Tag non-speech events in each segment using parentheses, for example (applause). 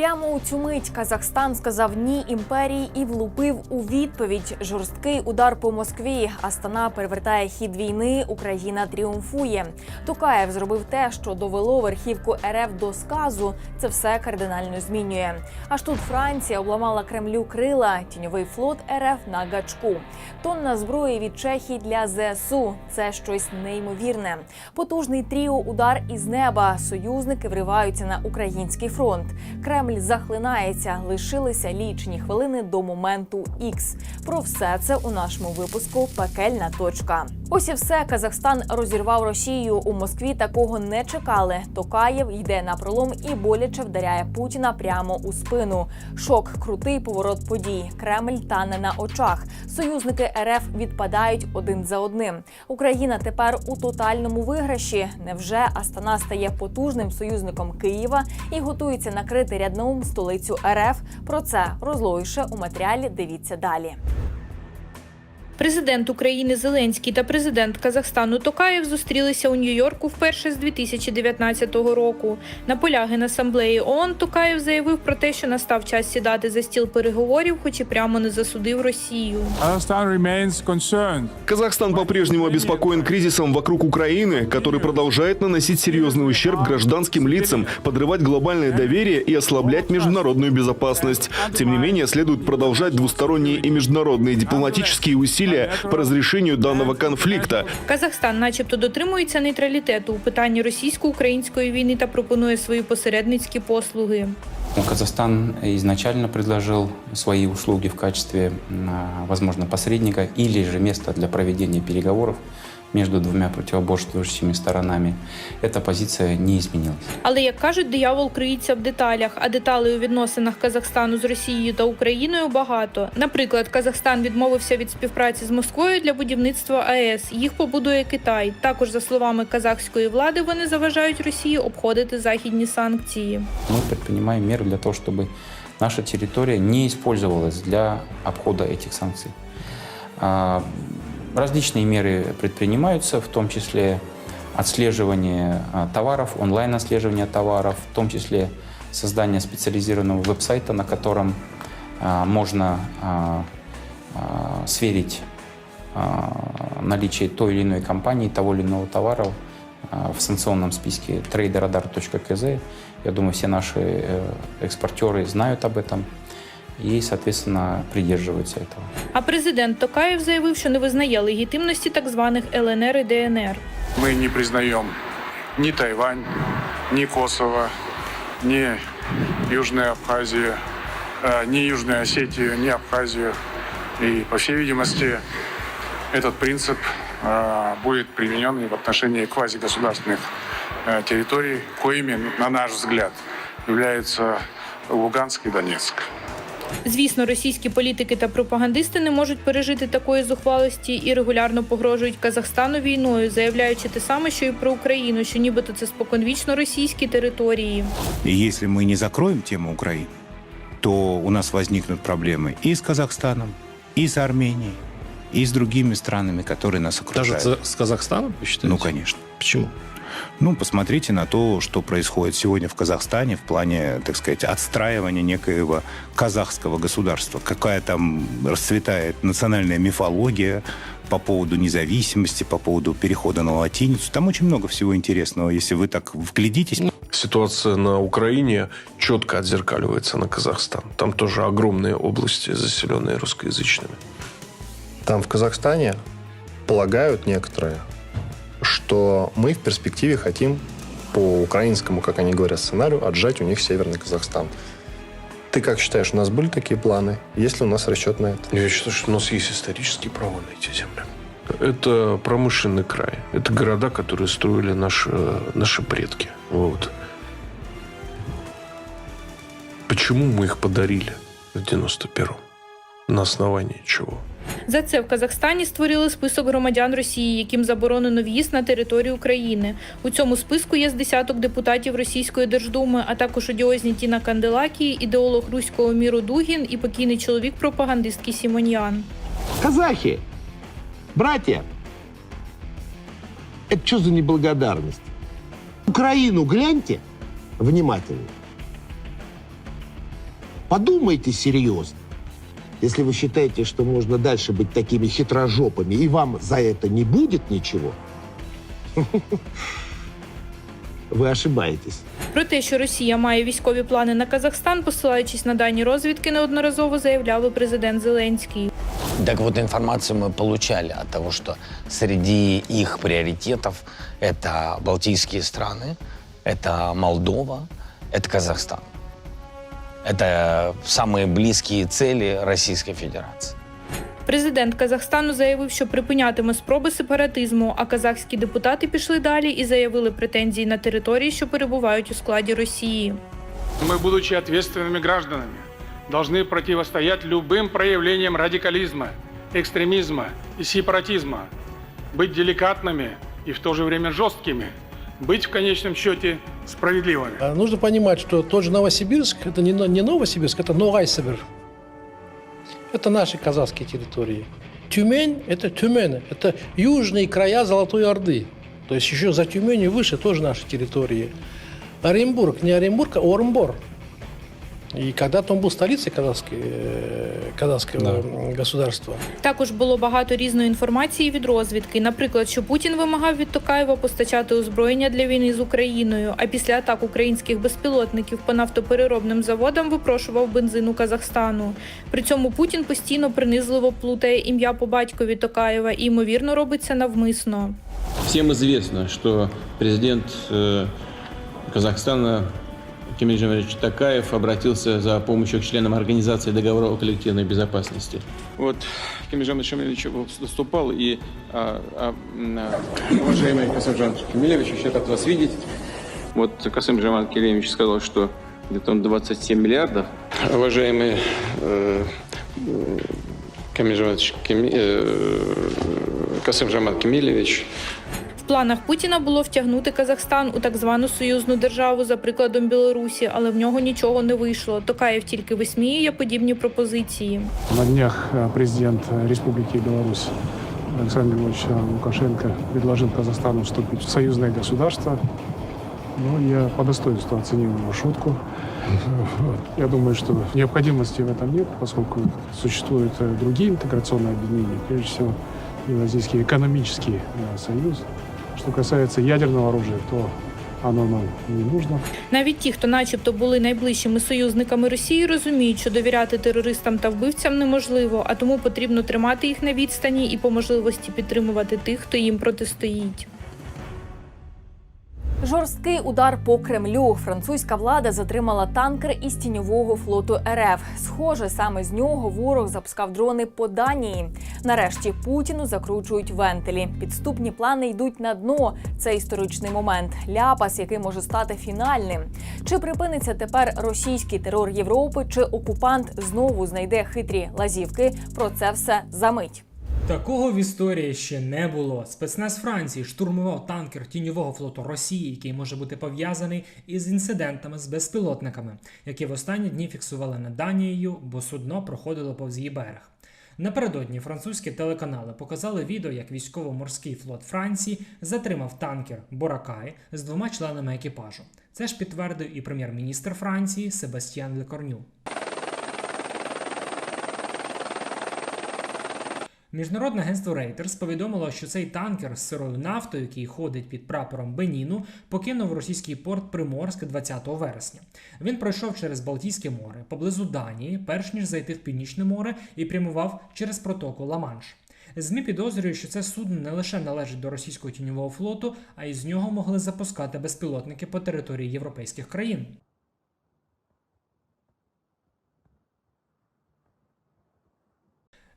Прямо у цю мить Казахстан сказав ні імперії і влупив у відповідь жорсткий удар по Москві. Астана перевертає хід війни. Україна тріумфує. Токаєв зробив те, що довело верхівку РФ до сказу. Це все кардинально змінює. Аж тут Франція обламала Кремлю крила. Тіньовий флот РФ на гачку. Тонна зброї від Чехії для ЗСУ. Це щось неймовірне. Потужний тріо удар із неба. Союзники вриваються на український фронт. Кремль захлинається. Лишилися лічені хвилини до моменту Ікс. Про все це у нашому випуску Пекельна точка. Ось і все. Казахстан розірвав Росію. У Москві такого не чекали. Токаєв йде на пролом і боляче вдаряє Путіна прямо у спину. Шок, крутий поворот подій. Кремль тане на очах. Союзники РФ відпадають один за одним. Україна тепер у тотальному виграші. Невже Астана стає потужним союзником Києва і готується накрити рядном столицю РФ? Про це розлоїше у матеріалі. Дивіться далі. Президент України Зеленський та президент Казахстану Токаєв зустрілися у Нью-Йорку вперше з 2019 року. На полях Генасамблеї ООН Токаєв заявив про те, що настав час сідати за стіл переговорів, хоч і прямо не засудив Росію. Kazakhstan remains concerned Казахстан по-прежнему обеспокоен кризисом вокруг Украины, который продолжает наносить серьезный ущерб гражданским лицам, подрывать глобальное доверие и ослаблять международную безопасность. Тем не менее, следует продолжать двусторонние и международные дипломатические усилия по разрешению данного конфликта. Казахстан, начебто, дотримується нейтралітету у питанні російсько-української війни та пропонує свої посередницькі послуги. Ну, Казахстан изначально предложил свои услуги в качестве, возможно, посредника или же места для проведения переговоров между двумя противоборствующими сторонами. Эта позиция не изменилась. Але як кажуть, диявол криється в деталях, а деталей у відносинах Казахстану з Росією та Україною багато. Наприклад, Казахстан відмовився від співпраці з Москвою для будівництва АЕС. Їх побудує Китай. Також, за словами казахської влади, вони заважають Росії обходити західні санкції. Мы предпринимаем меры для того, чтобы наша территория не использовалась для обхода этих санкций. Различные меры предпринимаются, в том числе отслеживание а, товаров, онлайн-отслеживание товаров, в том числе создание специализированного веб-сайта, на котором а, можно а, сверить наличие той или иной компании, того или иного товара в санкционном списке traderadar.kz. Я думаю, все наши э, экспортеры знают об этом и, соответственно, придерживаются этого. А президент Токаєв заявив, що не визнає легітимності так званих ЛНР і ДНР. мы не признаем ни Тайвань, ни Косово, ни Южную Абхазию, э, ни Южную Осетию, ни Абхазию. И, по всей видимости, этот принцип э, будет применен и в отношении квазигосударственных э, территорий, коими, на наш взгляд, являются Луганск и Донецк. Звісно, російські політики та пропагандисти не можуть пережити такої зухвалості і регулярно погрожують Казахстану війною, заявляючи те саме, що і про Україну, що нібито це споконвічно російські території. И если мы не закроем тему Украины, то у нас возникнут проблемы и с Казахстаном, и с Арменией, и с другими странами, которые нас Даже окружают. с, с Казахстаном, вы считаете? Ну, конечно. Почему? Ну, посмотрите на то, что происходит сегодня в Казахстане в плане, так сказать, отстраивания некоего казахского государства. Какая там расцветает национальная мифология по поводу независимости, по поводу перехода на латиницу. Там очень много всего интересного, если вы так вглядитесь. Ситуация на Украине четко отзеркаливается на Казахстан. Там тоже огромные области, заселенные русскоязычными. Там в Казахстане полагают некоторые, что мы в перспективе хотим по украинскому, как они говорят, сценарию отжать у них Северный Казахстан. Ты как считаешь, у нас были такие планы? Есть ли у нас расчет на это? Я считаю, что у нас есть исторические права на эти земли. Это промышленный край. Это города, которые строили наши, наши предки. Вот. Почему мы их подарили в 91-м? На основании чего? За це в Казахстані створили список громадян Росії, яким заборонено в'їзд на територію України. У цьому списку є з десяток депутатів Російської Держдуми, а також одіозні Тіна Канделакі, ідеолог руського міру Дугін і покійний чоловік пропагандистки Сімоньян. Казахи, братья, это что за неблагодарность? Украину гляньте внимательно. Подумайте серьезно. Если вы считаете, что можно дальше быть такими хитрожопами, и вам за это не будет ничего, (laughs) вы ошибаетесь. Про те, що Росія має військові плани на Казахстан, посилаючись на дані розвідки, неодноразово заявляв і президент Зеленський. Так вот, информацию мы получали от того, что среди их приоритетов это Балтийские страны, это Молдова, это Казахстан. Это самые близкие цели Российской Федерации. Президент Казахстану заявив, що припинятиме спроби сепаратизму, а казахські депутати пішли далі і заявили претензії на території, що перебувають у складі Росії. Мы, будучи ответственными гражданами, должны противостоять любым проявлениям радикализма, экстремизма и сепаратизма, быть деликатными и в то же время жесткими, быть в конечном счете справедливыми. А Нужно понимать, что тот же Новосибирск, это не, Но- не Новосибирск, это Новайсибир. Это наши казахские территории. Тюмень – это Тюмень, это южные края Золотой Орды. То есть еще за Тюменью выше тоже наши территории. Оренбург, не Оренбург, а Оренбор. И когда-то он был столицей казахской, э, казахского м, государства. Також було багато різної інформації від розвідки. Наприклад, що Путін вимагав від Токаєва постачати озброєння для війни з Україною, а після атак українських безпілотників по нафтопереробним заводам випрошував бензин у Казахстану. При цьому Путін постійно принизливо плутає ім'я по батькові Токаєва і ймовірно робить це навмисно. Всем известно, что президент э, Казахстана Кемель Жамилевич Такаев обратился за помощью к членам Организации договора о коллективной безопасности. Вот Кемель Жамилевич выступал, и а, а, а, уважаемый Касым Жамилевич Кемелевич, очень рад вас видеть. Вот Касым Жамал Кемелевич сказал, что где-то он 27 миллиардов. Уважаемый э, Камиль Жамилевич Кеме- э, Касым Жамал Кемелевич В планах Путіна було втягнути Казахстан у так звану союзну державу за прикладом Білорусі, але в нього нічого не вийшло. Токаєв тільки висміює подібні пропозиції. На днях э, президент э, Республики Беларусь Александр Григорьевич э, Лукашенко предложил Казахстану вступить в союзное государство. Ну, я по достоинству оценил его шутку. Вот. Я думаю, что необходимости в этом нет, поскольку существуют э, другие интеграционные объединения, прежде всего Евразийский экономический э, союз. Что касается ядерного оружия, то оно нам не нужно. Навіть ті, хто начебто були найближчими союзниками Росії, розуміють, що довіряти терористам та вбивцям неможливо, а тому потрібно тримати їх на відстані і по можливості підтримувати тих, хто їм протистоїть. Жорсткий удар по Кремлю. Французька влада затримала танкер із тіньового флоту РФ. Схоже, саме з нього ворог запускав дрони по Данії. Нарешті Путіну закручують вентилі. Підступні плани йдуть на дно. Це історичний момент. Ляпас, який може стати фінальним. Чи припиниться тепер російський терор Європи? Чи окупант знову знайде хитрі лазівки? Про це все за мить. Такого в історії ще не було. Спецназ Франції штурмував танкер тіньового флоту Росії, який може бути пов'язаний із інцидентами з безпілотниками, які в останні дні фіксували над Данією, бо судно проходило повз її берег. Напередодні французькі телеканали показали відео, як військово-морський флот Франції затримав танкер Боракай з двома членами екіпажу. Це ж підтвердив і прем'єр-міністр Франції Себастьян Лекорню. Міжнародне агентство Reuters повідомило, що цей танкер з сирою нафтою, який ходить під прапором Беніну, покинув російський порт Приморськ 20 вересня. Він пройшов через Балтійське море поблизу Данії, перш ніж зайти в Північне море і прямував через протоку Ла-Манш. ЗМІ підозрюють, що це судно не лише належить до російського тіньового флоту, а й з нього могли запускати безпілотники по території європейських країн.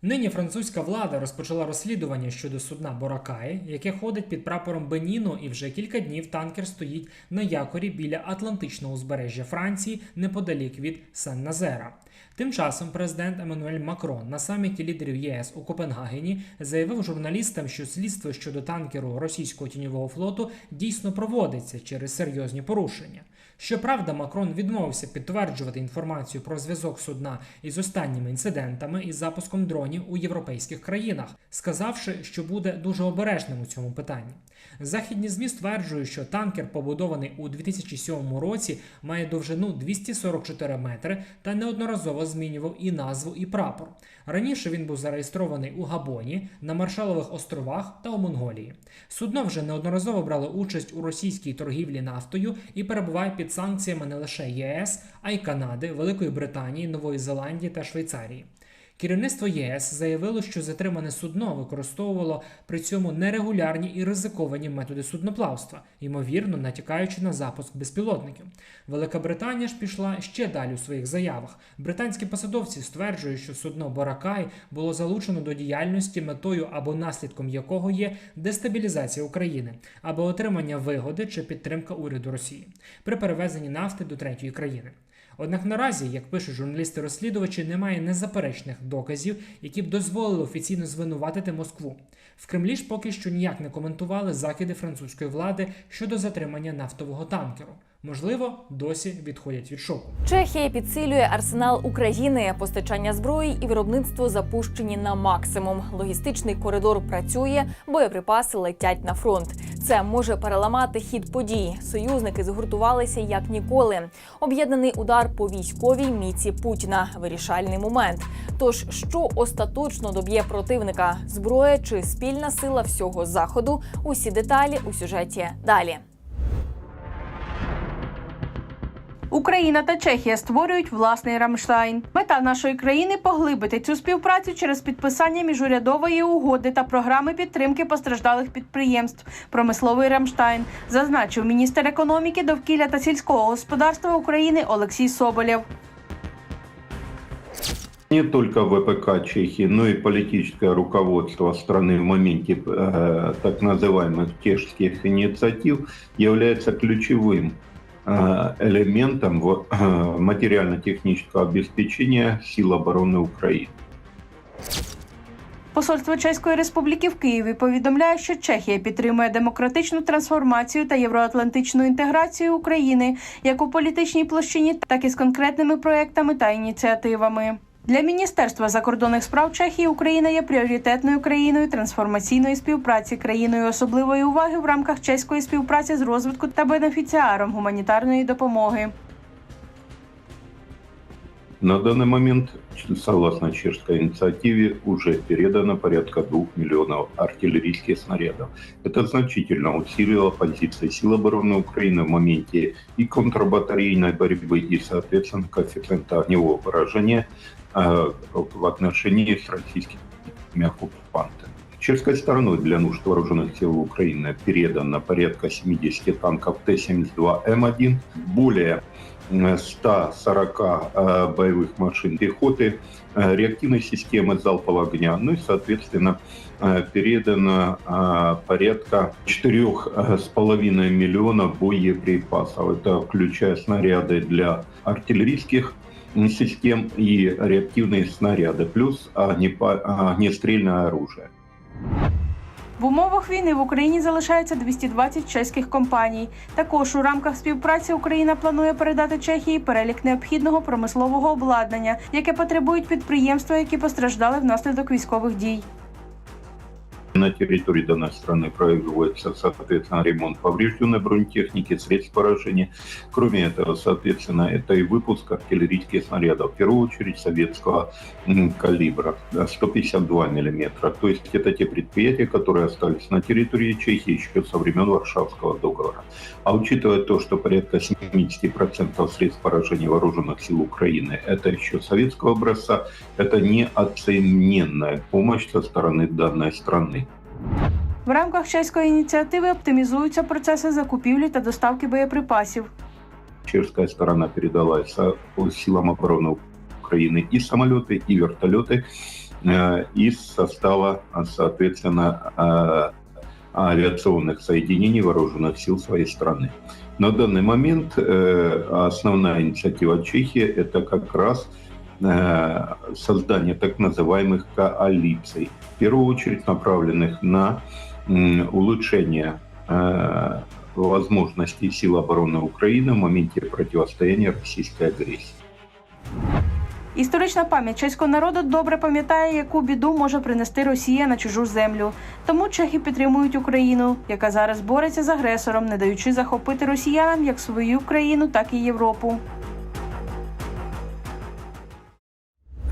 Нині французька влада розпочала розслідування щодо судна Боракай, яке ходить під прапором Беніну, і вже кілька днів танкер стоїть на якорі біля Атлантичного узбережжя Франції неподалік від Сен-Назера. Тим часом президент Еммануель Макрон на саміті лідерів ЄС у Копенгагені заявив журналістам, що слідство щодо танкеру російського тіньового флоту дійсно проводиться через серйозні порушення. Щоправда, Макрон відмовився підтверджувати інформацію про зв'язок судна із останніми інцидентами із запуском дронів у європейських країнах, сказавши, що буде дуже обережним у цьому питанні. Західні ЗМІ стверджують, що танкер, побудований у 2007 році, має довжину 244 метри та неодноразово змінював і назву, і прапор. Раніше він був зареєстрований у Габоні, на Маршалових островах та у Монголії. Судно вже неодноразово брало участь у російській торгівлі нафтою і перебуває під санкціями не лише ЄС, а й Канади, Великої Британії, Нової Зеландії та Швейцарії. Керівництво єС заявило, що затримане судно використовувало при цьому нерегулярні і ризиковані методи судноплавства, ймовірно, натякаючи на запуск безпілотників. Велика Британія ж пішла ще далі у своїх заявах. Британські посадовці стверджують, що судно Боракай було залучено до діяльності метою або наслідком якого є дестабілізація України, або отримання вигоди чи підтримка уряду Росії при перевезенні нафти до третьої країни. Однак наразі, як пишуть журналісти-розслідувачі, немає незаперечних доказів, які б дозволили офіційно звинуватити Москву. В Кремлі ж поки що ніяк не коментували закиди французької влади щодо затримання нафтового танкеру. Можливо, досі відходять від шоку. Чехія підсилює арсенал України. Постачання зброї і виробництво запущені на максимум. Логістичний коридор працює, боєприпаси летять на фронт. Це може переламати хід подій. Союзники згуртувалися як ніколи. Об'єднаний удар по військовій міці Путіна. Вирішальний момент. Тож, що остаточно доб'є противника? Зброя чи спільна сила всього заходу? Усі деталі у сюжеті далі. Україна та Чехія створюють власний Рамштайн. Мета нашої країни поглибити цю співпрацю через підписання міжурядової угоди та програми підтримки постраждалих підприємств. Промисловий Рамштайн зазначив міністр економіки, довкілля та сільського господарства України Олексій Соболєв. Не только ВПК Чехии, но и политическое руководство страны в моменте э, так называемых чешских инициатив является ключевым э, элементом в э, материально-технического обеспечения сил обороны Украины. Посольство Чеської Республіки в Києві повідомляє, що Чехія підтримує демократичну трансформацію та євроатлантичну інтеграцію України як у політичній площині, так і з конкретними проектами та ініціативами. Для Міністерства закордонних справ Чехії Україна є пріоритетною країною трансформаційної співпраці, країною особливої уваги в рамках чеської співпраці з розвитку та бенефіціаром гуманітарної допомоги. На данный момент, согласно чешской инициативе, уже передано порядка 2 миллионов артиллерийских снарядов. Это значительно усилило позиции сил обороны Украины в моменте и контрбатарейной борьбы, и, соответственно, коэффициента огневого поражения э, в отношении с российскими оккупантами. Чешской стороной для нужд вооруженных сил Украины передано порядка 70 танков Т-72М1, более 140 э, боевых машин пехоты, э, реактивной системы залпового огня, ну и, соответственно, э, передано э, порядка 4,5 миллионов боеприпасов. Это включая снаряды для артиллерийских систем и реактивные снаряды, плюс огнестрельное оружие. В умовах війни в Україні залишається 220 чеських компаній. Також у рамках співпраці Україна планує передати Чехії перелік необхідного промислового обладнання, яке потребують підприємства, які постраждали внаслідок військових дій. На территории данной страны производится, соответственно, ремонт поврежденной бронетехники, средств поражения. Кроме этого, соответственно, это и выпуск артиллерийских снарядов, в первую очередь советского калибра, да, 152 миллиметра. То есть это те предприятия, которые остались на территории Чехии еще со времен Варшавского договора. А учитывая то, что порядка 70% средств поражения вооруженных сил Украины это еще советского образца, это неоцененная помощь со стороны данной страны. В рамках чеської ініціативи оптимізуються процеси закупівлі та доставки боєприпасів. Чешская сторона передала со- силам обороны Украины и самолеты, и вертолеты э, из состава, а, соответственно, э, авиационных соединений вооруженных сил своей страны. На данный момент э, основная инициатива Чехии – это как раз э, создание так называемых коалиций, в первую очередь направленных на м, улучшение э, возможностей сил обороны Украины в моменте противостояния российской агрессии. Історична пам'ять чеського народу добре пам'ятає, яку біду може принести Росія на чужу землю. Тому чехи підтримують Україну, яка зараз бореться з агресором, не даючи захопити росіянам як свою країну, так і Європу.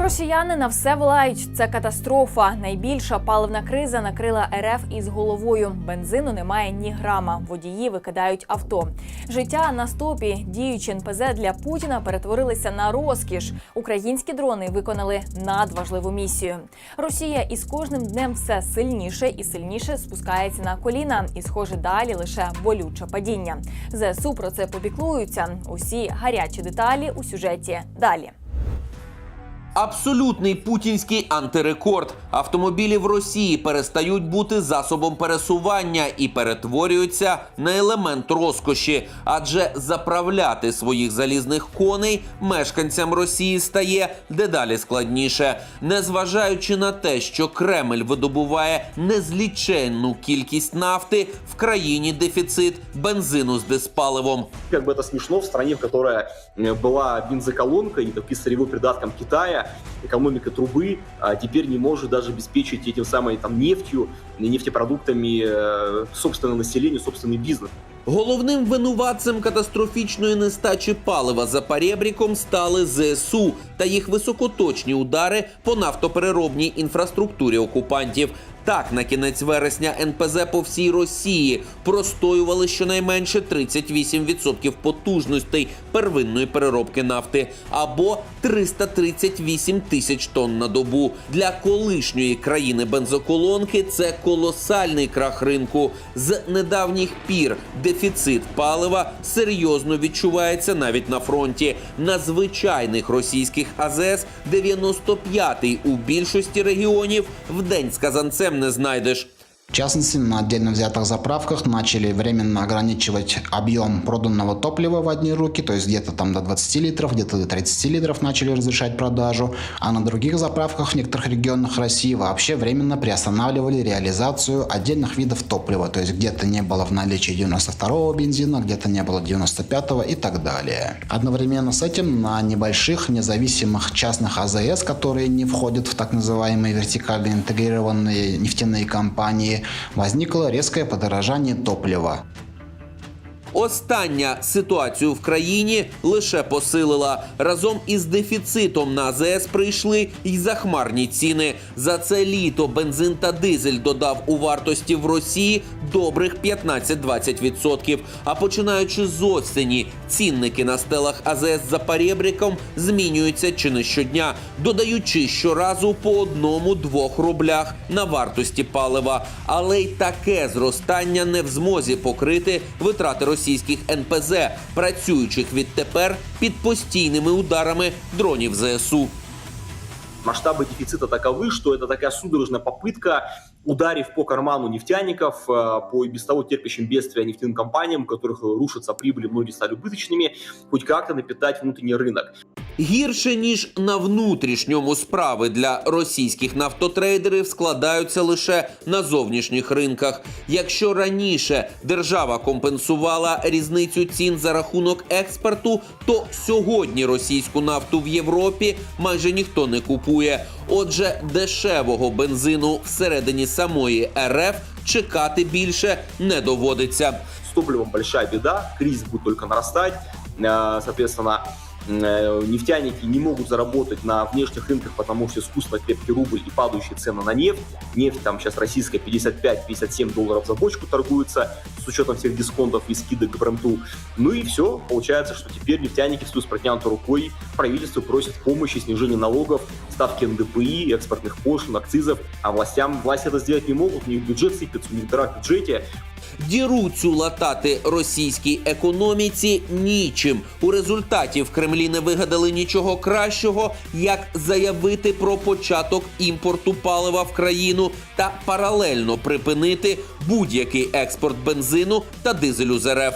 Росіяни на все волають. Це катастрофа. Найбільша паливна криза накрила РФ із головою. Бензину немає ні грама. Водії викидають авто. Життя на стопі. Діючі НПЗ для Путіна перетворилися на розкіш. Українські дрони виконали надважливу місію. Росія із кожним днем все сильніше і сильніше спускається на коліна, і схоже далі лише болюче падіння. ЗСУ про це попіклуються. Усі гарячі деталі у сюжеті далі. Абсолютний путінський антирекорд. Автомобілі в Росії перестають бути засобом пересування і перетворюються на елемент розкоші, адже заправляти своїх залізних коней мешканцям Росії стає дедалі складніше, незважаючи на те, що Кремль видобуває незліченну кількість нафти, в країні дефіцит бензину з диспаливом. Как бы это смешно в стране, в которой э, была бензоколонка и таки сырьевой придатком Китая, экономика трубы а теперь не может даже обеспечить этим самой там нефтью, нефтепродуктами э, собственное население, собственный бизнес. Головним винуватцем катастрофічної нестачі палива за перебріком стали ЗСУ та їх високоточні удари по нафтопереробній інфраструктурі окупантів. Так, на кінець вересня НПЗ по всій Росії простоювали щонайменше 38% потужностей первинної переробки нафти або 338 тисяч тонн на добу. Для колишньої країни бензоколонки це колосальний крах ринку. З недавніх пір дефіцит палива серйозно відчувається навіть на фронті. На звичайних російських АЗС 95-й у більшості регіонів в день з казанцем не знайдеш. В частности, на отдельно взятых заправках начали временно ограничивать объем проданного топлива в одни руки, то есть где-то там до 20 литров, где-то до 30 литров начали разрешать продажу, а на других заправках в некоторых регионах России вообще временно приостанавливали реализацию отдельных видов топлива, то есть где-то не было в наличии 92-го бензина, где-то не было 95-го и так далее. Одновременно с этим на небольших независимых частных АЗС, которые не входят в так называемые вертикально интегрированные нефтяные компании, возникло резкое подорожание топлива. Остання ситуацію в країні лише посилила. Разом із дефіцитом на АЗС прийшли й захмарні ціни. За це літо бензин та дизель додав у вартості в Росії добрих 15-20%. А починаючи з осені, цінники на стелах АЗС за перебріком змінюються чи не щодня, додаючи щоразу по одному-двох рублях на вартості палива. Але й таке зростання не в змозі покрити витрати російських НПЗ, працюючих відтепер під постійними ударами дронів ЗСУ. Масштабы дефицита таковы, что это такая судорожная попытка, ударив по карману нефтяников, э, по и без того терпящим бедствия нефтяным компаниям, у которых рушатся прибыли, многие стали убыточными, хоть как-то напитать внутренний рынок. Гірше ніж на внутрішньому справи для російських нафтотрейдерів складаються лише на зовнішніх ринках. Якщо раніше держава компенсувала різницю цін за рахунок експорту, то сьогодні російську нафту в Європі майже ніхто не купує. Отже, дешевого бензину всередині самої РФ чекати більше не доводиться. С топливом большая беда, кризис будет только нарастать, Э, соответственно, нефтяники не могут заработать на внешних рынках, потому что искусственно крепкий рубль и падающие цены на нефть. Нефть там сейчас российская 55-57 долларов за бочку торгуется, с учетом всех дисконтов и скидок к бренду. Ну и все, получается, что теперь нефтяники встают с протянутой рукой, правительство просит помощи, снижения налогов, ставки НДПИ, экспортных пошлин, акцизов, а властям власти это сделать не могут, у них бюджет сыпется, у них дыра в бюджете, Діру цю латати російській економіці нічим. У результаті в Кремлі не вигадали нічого кращого, як заявити про початок імпорту палива в країну та паралельно припинити будь-який експорт бензину та дизелю з РФ.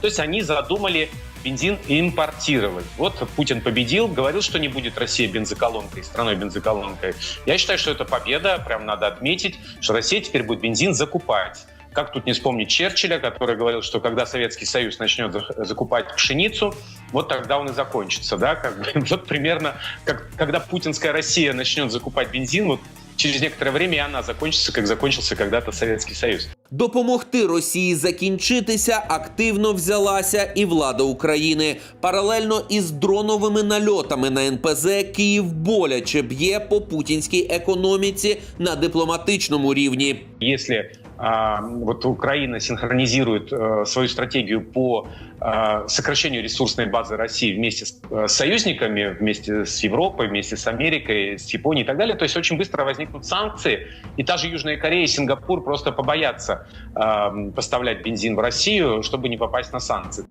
То есть они задумали бензин импортировать. Вот Путин победил, говорил, что не будет Россия бензоколонкой, страной бензоколонкой. Я считаю, что это победа, прям надо отметить, что Россия теперь будет бензин закупать. Как тут не вспомнить Черчилля, который говорил, что когда Советский Союз начнет за- закупать пшеницу, вот тогда он и закончится. Да? Как (laughs) вот примерно, как, когда путинская Россия начнет закупать бензин, вот через некоторое время и она закончится, как закончился когда-то Советский Союз. Допомогти Росії закінчитися активно взялася і влада України. Паралельно із дроновими нальотами на НПЗ Київ боляче б'є по путінській економіці на дипломатичному рівні. Если а, вот Украина синхронизирует э, свою стратегию по э, сокращению ресурсной базы России вместе с э, союзниками, вместе с Европой, вместе с Америкой, с Японией и так далее, то есть очень быстро возникнут санкции, и та же Южная Корея и Сингапур просто побоятся поставлять бензин в Россию, чтобы не попасть на санкции.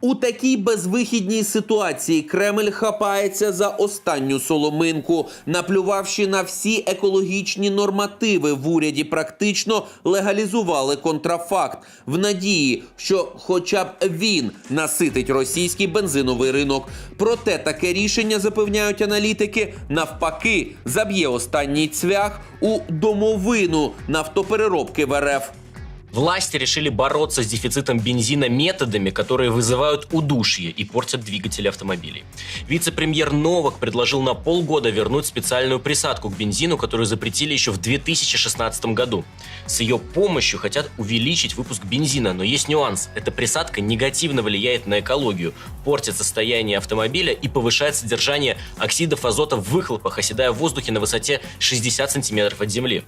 У такій безвихідній ситуації Кремль хапається за останню соломинку, наплювавши на всі екологічні нормативи в уряді, практично легалізували контрафакт в надії, що хоча б він наситить російський бензиновий ринок. Проте таке рішення запевняють аналітики, навпаки, заб'є останній цвях у домовину нафтопереробки в РФ. Власти решили бороться с дефицитом бензина методами, которые вызывают удушье и портят двигатели автомобилей. Вице-премьер Новак предложил на полгода вернуть специальную присадку к бензину, которую запретили еще в 2016 году. С ее помощью хотят увеличить выпуск бензина, но есть нюанс. Эта присадка негативно влияет на экологию, портит состояние автомобиля и повышает содержание оксидов азота в выхлопах, оседая в воздухе на высоте 60 сантиметров от земли.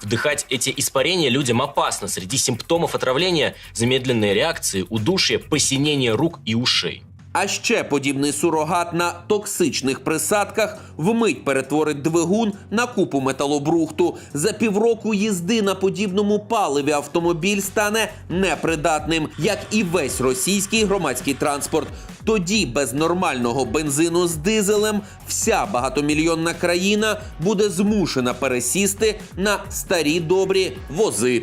Вдыхать эти испарения людям опасно. Среди симптомов отравления замедленные реакции, удушье, посинение рук и ушей. А ще подібний сурогат на токсичних присадках вмить перетворить двигун на купу металобрухту. За півроку їзди на подібному паливі автомобіль стане непридатним, як і весь російський громадський транспорт. Тоді без нормального бензину з дизелем вся багатомільйонна країна буде змушена пересісти на старі добрі вози.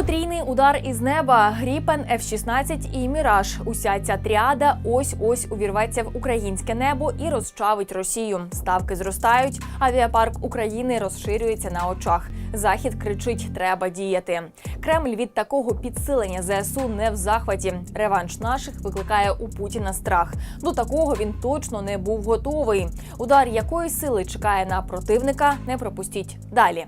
Потрійний удар із неба, Гріпен, F-16 і Міраж. Уся ця тріада ось ось увірветься в українське небо і розчавить Росію. Ставки зростають. Авіапарк України розширюється на очах. Захід кричить: треба діяти. Кремль від такого підсилення ЗСУ не в захваті. Реванш наших викликає у Путіна страх. До такого він точно не був готовий. Удар якої сили чекає на противника? Не пропустіть далі.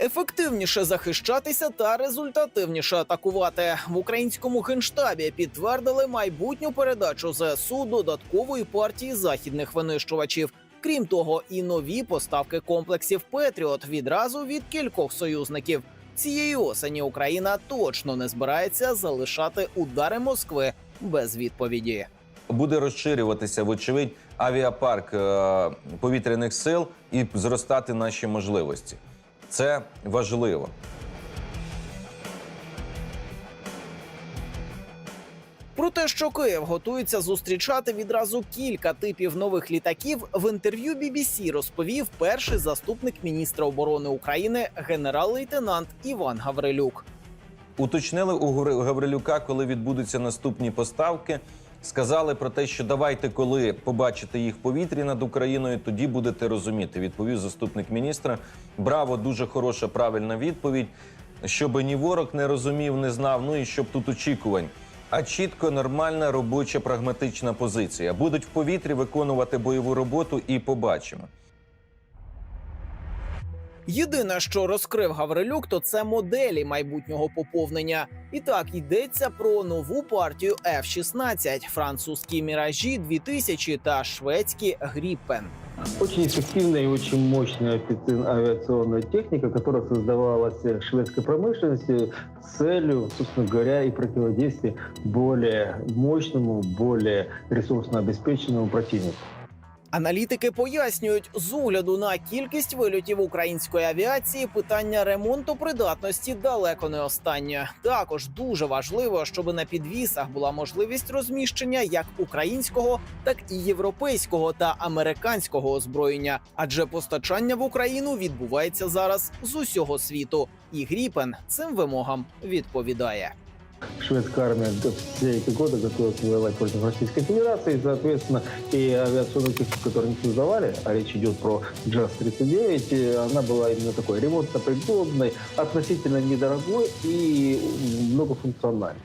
Ефективніше захищатися та результативніше атакувати в українському генштабі підтвердили майбутню передачу ЗСУ додаткової партії західних винищувачів. Крім того, і нові поставки комплексів Петріот відразу від кількох союзників. Цієї осені Україна точно не збирається залишати удари Москви без відповіді. буде розширюватися, вочевидь, авіапарк е, повітряних сил і зростати наші можливості. Це важливо. Про те, що Київ готується зустрічати відразу кілька типів нових літаків, в інтерв'ю BBC розповів перший заступник міністра оборони України генерал-лейтенант Іван Гаврилюк. Уточнили у Гаври- Гаврилюка, коли відбудуться наступні поставки. Сказали про те, що давайте, коли побачите їх в повітрі над Україною, тоді будете розуміти. Відповів заступник міністра. Браво, дуже хороша, правильна відповідь. Щоб ні ворог не розумів, не знав. Ну і щоб тут очікувань. А чітко нормальна робоча прагматична позиція. Будуть в повітрі виконувати бойову роботу і побачимо. Єдине, що розкрив Гаврилюк, то це моделі майбутнього поповнення. І так йдеться про нову партію F-16, французькі міражі 2000 та шведські Гріппен. Очень эффективная и очень мощная авиаци- авиационная техника, которая создавалась э, шведской промышленности с целью, собственно говоря, и противодействия более мощному, более ресурсно обеспеченному противнику. Аналітики пояснюють, з огляду на кількість вильотів української авіації питання ремонту придатності далеко не останнє. Також дуже важливо, щоб на підвісах була можливість розміщення як українського, так і європейського та американського озброєння, адже постачання в Україну відбувається зараз з усього світу, і Гріпен цим вимогам відповідає. Шведская армия все эти годы готовилась воевать против Российской Федерации, и, соответственно, и авиационную технику, которую они создавали, а речь идет про ЖАС-39, и она была именно такой ремонтно-пригодной, относительно недорогой и многофункциональной.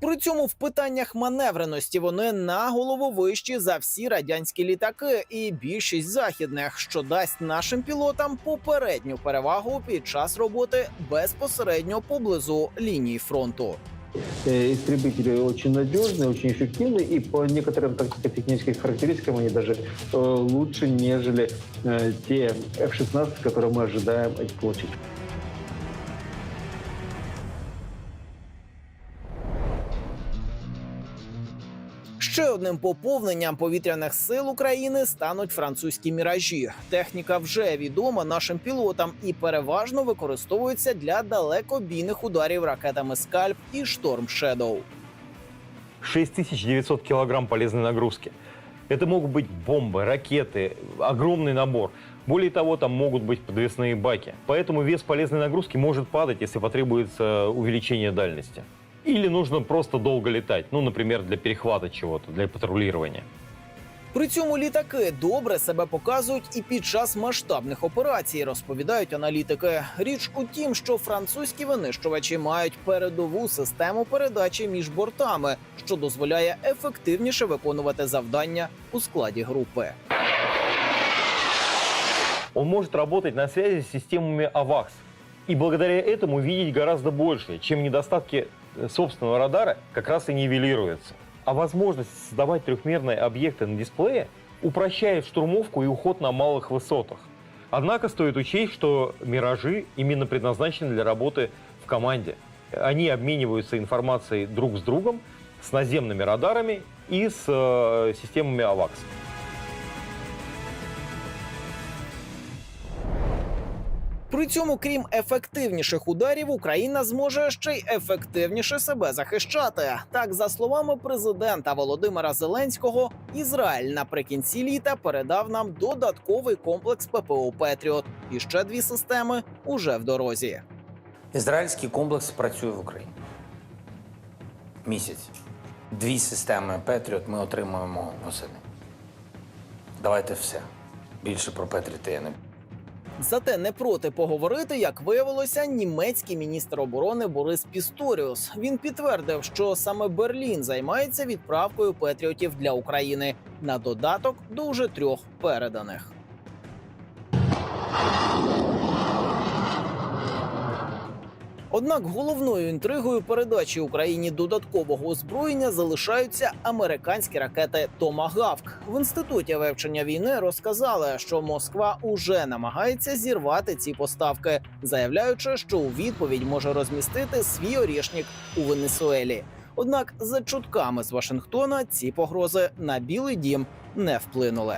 При цьому в питаннях маневреності вони на голову вищі за всі радянські літаки і більшість західних, що дасть нашим пілотам попередню перевагу під час роботи безпосередньо поблизу лінії фронту. Э, Истребители очень надежные, очень эффективные, и по некоторым тактико-техническим характеристикам они даже э, лучше, нежели э, те F-16, которые мы ожидаем получить. Ще одним поповненням повітряних сил України стануть французькі міражі. Техніка вже відома нашим пілотам і переважно використовується для далекобійних ударів ракетами Скальп і Шторм Шедоу. 6900 килограмм полезной нагрузки. Это могут быть бомбы, ракеты, огромный набор. Более того, там могут быть подвесные баки. Поэтому вес полезной нагрузки может падать, если потребуется увеличение дальности. Или нужно просто долго летать, ну, например, для перехвата чего-то, для патрулирования. При цьому літаки добре себе показують і під час масштабних операцій, розповідають аналітики. Річ у тім, що французькі винищувачі мають передову систему передачі між бортами, що дозволяє ефективніше виконувати завдання у складі групи. Он может работать на связи с системами AVAX. И благодаря этому видеть гораздо больше, чем недостатки собственного радара как раз и нивелируются. А возможность создавать трехмерные объекты на дисплее упрощает штурмовку и уход на малых высотах. Однако стоит учесть, что «Миражи» именно предназначены для работы в команде. Они обмениваются информацией друг с другом, с наземными радарами и с э, системами AVAX. При цьому, крім ефективніших ударів, Україна зможе ще й ефективніше себе захищати. Так, за словами президента Володимира Зеленського, Ізраїль наприкінці літа передав нам додатковий комплекс ППО Петріот. І ще дві системи уже в дорозі. Ізраїльський комплекс працює в Україні. Місяць. Дві системи Петріот ми отримуємо восени. Давайте все. Більше про Петріоти я не Зате не проти поговорити, як виявилося, німецький міністр оборони Борис Пісторіус. Він підтвердив, що саме Берлін займається відправкою патріотів для України на додаток до уже трьох переданих. Однак головною інтригою передачі Україні додаткового озброєння залишаються американські ракети Томагавк. В інституті вивчення війни розказали, що Москва уже намагається зірвати ці поставки, заявляючи, що у відповідь може розмістити свій орішник у Венесуелі. Однак, за чутками з Вашингтона, ці погрози на Білий Дім не вплинули.